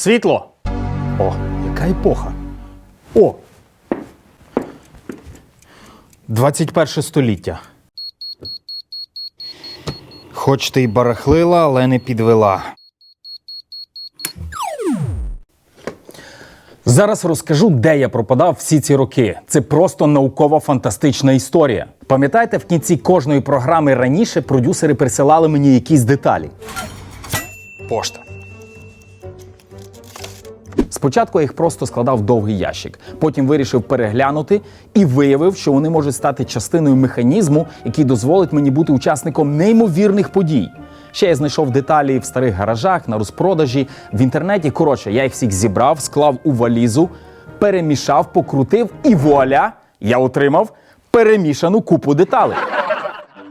Світло! О, яка епоха. О! 21 століття. Хоч ти й барахлила, але не підвела. Зараз розкажу, де я пропадав всі ці роки. Це просто наукова фантастична історія. Пам'ятаєте, в кінці кожної програми раніше продюсери присилали мені якісь деталі. Пошта. Спочатку я їх просто складав довгий ящик, потім вирішив переглянути і виявив, що вони можуть стати частиною механізму, який дозволить мені бути учасником неймовірних подій. Ще я знайшов деталі в старих гаражах, на розпродажі, в інтернеті. Коротше, я їх всіх зібрав, склав у валізу, перемішав, покрутив, і вуаля! Я отримав перемішану купу деталей.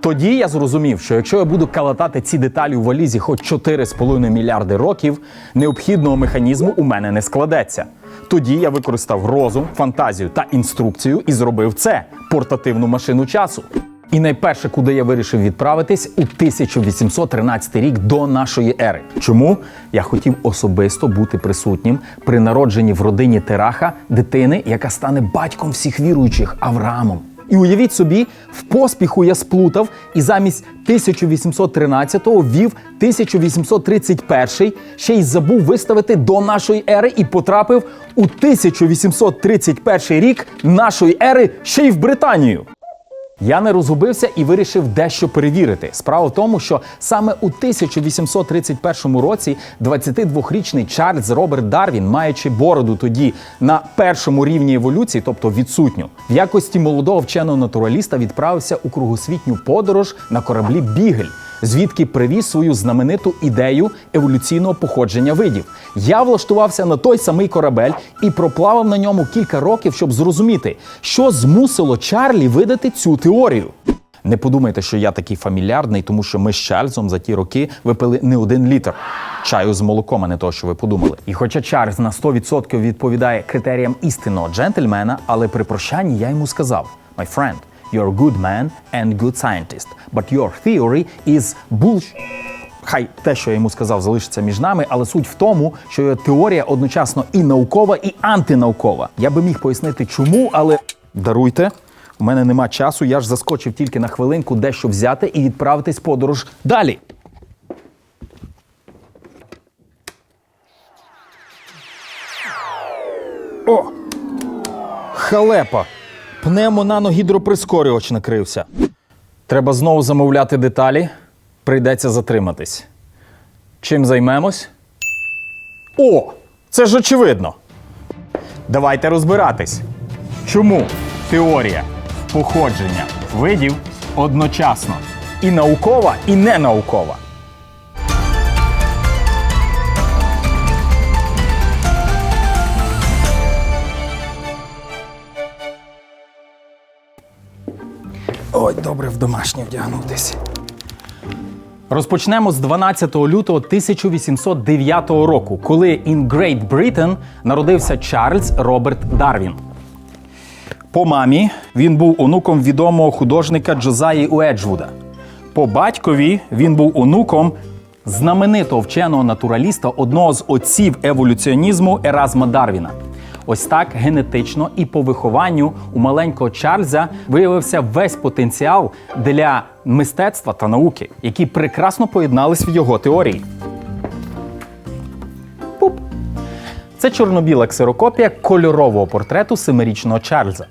Тоді я зрозумів, що якщо я буду калатати ці деталі у валізі хоч 4,5 мільярди років, необхідного механізму у мене не складеться. Тоді я використав розум, фантазію та інструкцію і зробив це портативну машину часу. І найперше, куди я вирішив відправитись, у 1813 рік до нашої ери. Чому я хотів особисто бути присутнім при народженні в родині Тераха дитини, яка стане батьком всіх віруючих Авраамом. І уявіть собі, в поспіху я сплутав і замість 1813-го ввів 1831, ще й забув виставити до нашої ери і потрапив у 1831 рік нашої ери ще й в Британію. Я не розгубився і вирішив дещо перевірити. Справа в тому, що саме у 1831 році 22-річний Чарльз Роберт Дарвін, маючи бороду тоді на першому рівні еволюції, тобто відсутню, в якості молодого вченого натураліста відправився у кругосвітню подорож на кораблі Бігель, звідки привіз свою знамениту ідею еволюційного походження видів. Я влаштувався на той самий корабель і проплавав на ньому кілька років, щоб зрозуміти, що змусило Чарлі видати цю теорію. Не подумайте, що я такий фамільярний, тому що ми з Чарльзом за ті роки випили не один літр чаю з молоком, а не того, що ви подумали. І хоча Чарльз на 100% відповідає критеріям істинного джентльмена, але при прощанні я йому сказав: My friend, you're a good man and good scientist, but your theory is bullshit. Хай те, що я йому сказав, залишиться між нами, але суть в тому, що його теорія одночасно і наукова, і антинаукова. Я би міг пояснити, чому, але даруйте. У мене нема часу, я ж заскочив тільки на хвилинку дещо взяти і відправитись подорож далі. О! Халепа! Пневмонаногідроприскорювач накрився. Треба знову замовляти деталі. Прийдеться затриматись. Чим займемось? О! Це ж очевидно. Давайте розбиратись. Чому теорія походження видів одночасно і наукова, і ненаукова? Ой, добре в домашнє вдягнутися. Розпочнемо з 12 лютого 1809 року, коли in Great Britain народився Чарльз Роберт Дарвін. По мамі він був онуком відомого художника Джозаї Уеджвуда. По батькові він був онуком знаменитого вченого натураліста, одного з отців еволюціонізму Еразма Дарвіна. Ось так генетично і по вихованню у маленького Чарльза виявився весь потенціал для мистецтва та науки, які прекрасно поєднались в його теорії. Пуп. Це чорно-біла ксерокопія кольорового портрету семирічного Чарльза.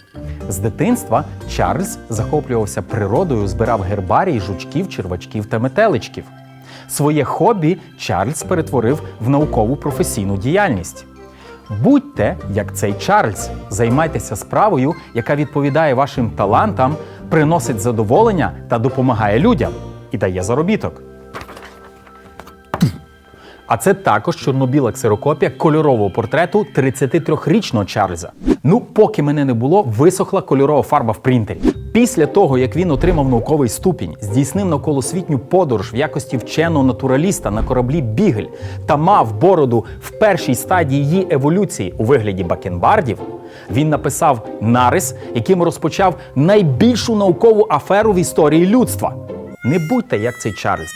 З дитинства Чарльз захоплювався природою, збирав гербарій, жучків, червачків та метеличків. Своє хобі Чарльз перетворив в наукову професійну діяльність. Будьте як цей Чарльз, займайтеся справою, яка відповідає вашим талантам, приносить задоволення та допомагає людям і дає заробіток. А це також чорно-біла ксерокопія кольорового портрету 33-річного Чарльза. Ну, поки мене не було, висохла кольорова фарба в принтері. Після того, як він отримав науковий ступінь, здійснив навколосвітню подорож в якості вченого натураліста на кораблі Бігель та мав бороду в першій стадії її еволюції у вигляді бакенбардів, він написав нарис, яким розпочав найбільшу наукову аферу в історії людства. Не будьте як цей Чарльз.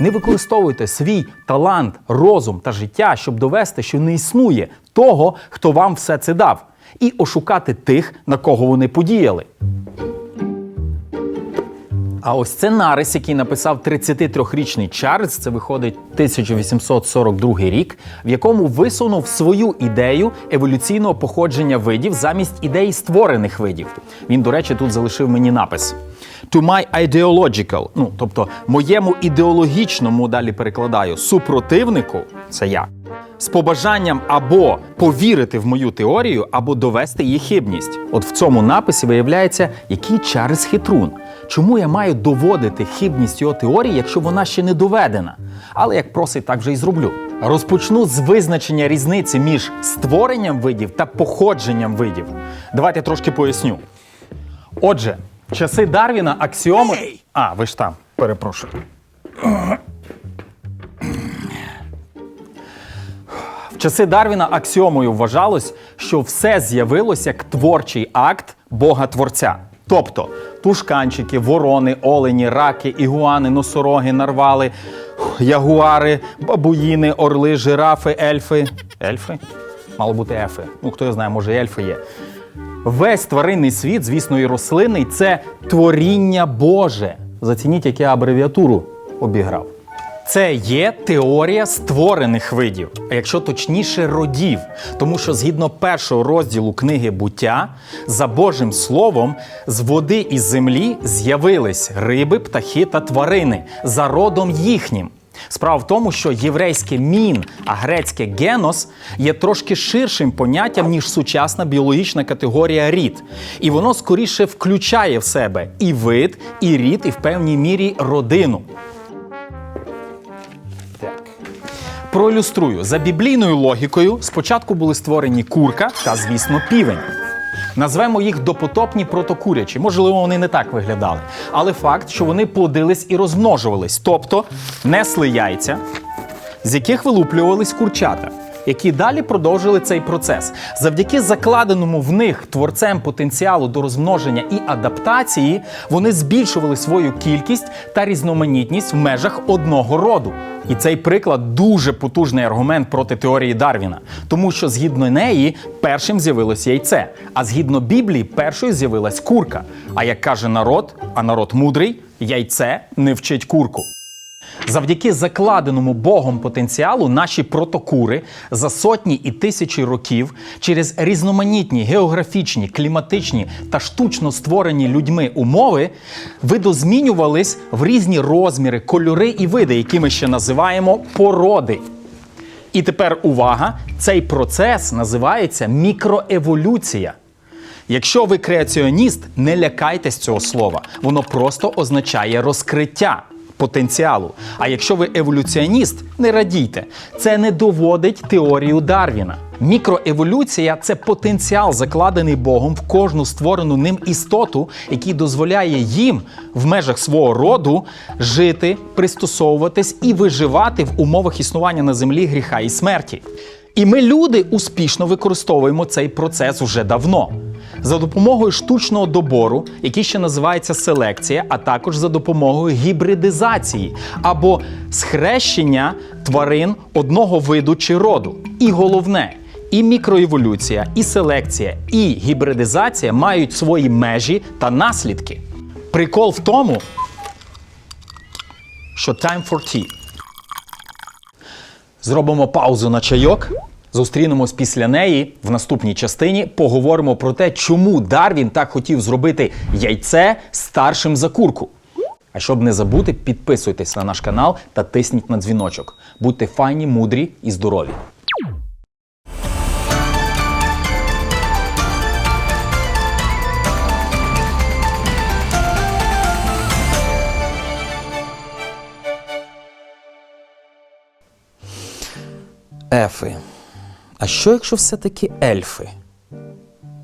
Не використовуйте свій талант, розум та життя, щоб довести, що не існує того, хто вам все це дав, і ошукати тих, на кого вони подіяли. А ось це нарис, який написав 33-річний Чарльз, це виходить 1842 рік, в якому висунув свою ідею еволюційного походження видів замість ідеї створених видів. Він, до речі, тут залишив мені напис. To my ideological, ну тобто моєму ідеологічному далі перекладаю супротивнику, це я. З побажанням або повірити в мою теорію, або довести її хибність. От в цьому написі виявляється, який Чарльз хитрун. Чому я маю доводити хибність його теорії, якщо вона ще не доведена? Але як просить, так вже і зроблю. Розпочну з визначення різниці між створенням видів та походженням видів. Давайте трошки поясню. Отже, часи Дарвіна аксіоми. А, ви ж там, перепрошую. В часи Дарвіна аксіомою вважалось, що все з'явилось як творчий акт Бога Творця. Тобто тушканчики, ворони, олені, раки, ігуани, носороги, нарвали, ягуари, бабуїни, орли, жирафи, ельфи. Ельфи? Мало бути ефи. Ну, хто я знає, може, ельфи є. Весь тваринний світ, звісно, і рослинний це творіння Боже. Зацініть, як я абревіатуру обіграв. Це є теорія створених видів, а якщо точніше, родів. Тому що згідно першого розділу книги буття, за Божим словом, з води і землі з'явились риби, птахи та тварини за родом їхнім. Справа в тому, що єврейське мін, а грецьке генос є трошки ширшим поняттям, ніж сучасна біологічна категорія рід. І воно скоріше включає в себе і вид, і рід, і в певній мірі родину. Проілюструю. За біблійною логікою спочатку були створені курка та, звісно, півень. Назвемо їх допотопні протокурячі. Можливо, вони не так виглядали. Але факт, що вони плодились і розмножувались, тобто несли яйця, з яких вилуплювались курчата, які далі продовжили цей процес. Завдяки закладеному в них творцем потенціалу до розмноження і адаптації, вони збільшували свою кількість та різноманітність в межах одного роду. І цей приклад дуже потужний аргумент проти теорії Дарвіна, тому що згідно неї першим з'явилось яйце, а згідно Біблії першою з'явилась курка. А як каже народ, а народ мудрий, яйце не вчить курку. Завдяки закладеному Богом потенціалу наші протокури за сотні і тисячі років через різноманітні географічні, кліматичні та штучно створені людьми умови видозмінювались в різні розміри, кольори і види, які ми ще називаємо породи. І тепер увага! Цей процес називається мікроеволюція. Якщо ви креаціоніст, не лякайтесь цього слова. Воно просто означає розкриття потенціалу. А якщо ви еволюціоніст, не радійте. Це не доводить теорію Дарвіна. Мікроеволюція це потенціал, закладений Богом в кожну створену ним істоту, який дозволяє їм в межах свого роду жити, пристосовуватись і виживати в умовах існування на землі гріха і смерті. І ми, люди, успішно використовуємо цей процес уже давно. За допомогою штучного добору, який ще називається селекція, а також за допомогою гібридизації або схрещення тварин одного виду чи роду. І головне, і мікроеволюція, і селекція, і гібридизація мають свої межі та наслідки. Прикол в тому, що time for tea. Зробимо паузу на чайок. Зустрінемось після неї в наступній частині. Поговоримо про те, чому Дарвін так хотів зробити яйце старшим за курку. А щоб не забути, підписуйтесь на наш канал та тисніть на дзвіночок. Будьте файні, мудрі і здорові! Ефи. А що якщо все-таки ельфи,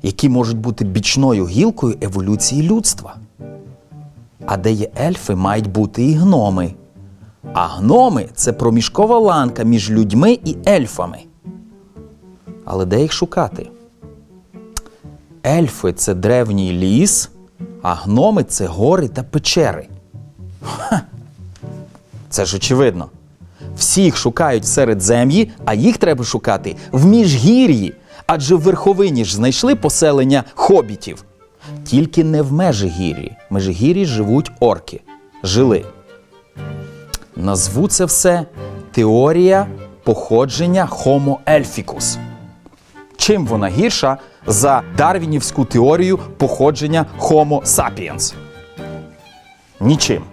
які можуть бути бічною гілкою еволюції людства? А де є ельфи, мають бути і гноми. А гноми це проміжкова ланка між людьми і ельфами. Але де їх шукати? Ельфи це древній ліс, а гноми це гори та печери. Це ж очевидно. Всіх шукають в середзем'ї, а їх треба шукати в міжгір'ї. Адже в верховині ж знайшли поселення хобітів. Тільки не в Межигір'ї. В Межигір'ї живуть орки. Жили. Назву це все теорія походження Homo elepticus. Чим вона гірша за дарвінівську теорію походження Homo sapiens? Нічим.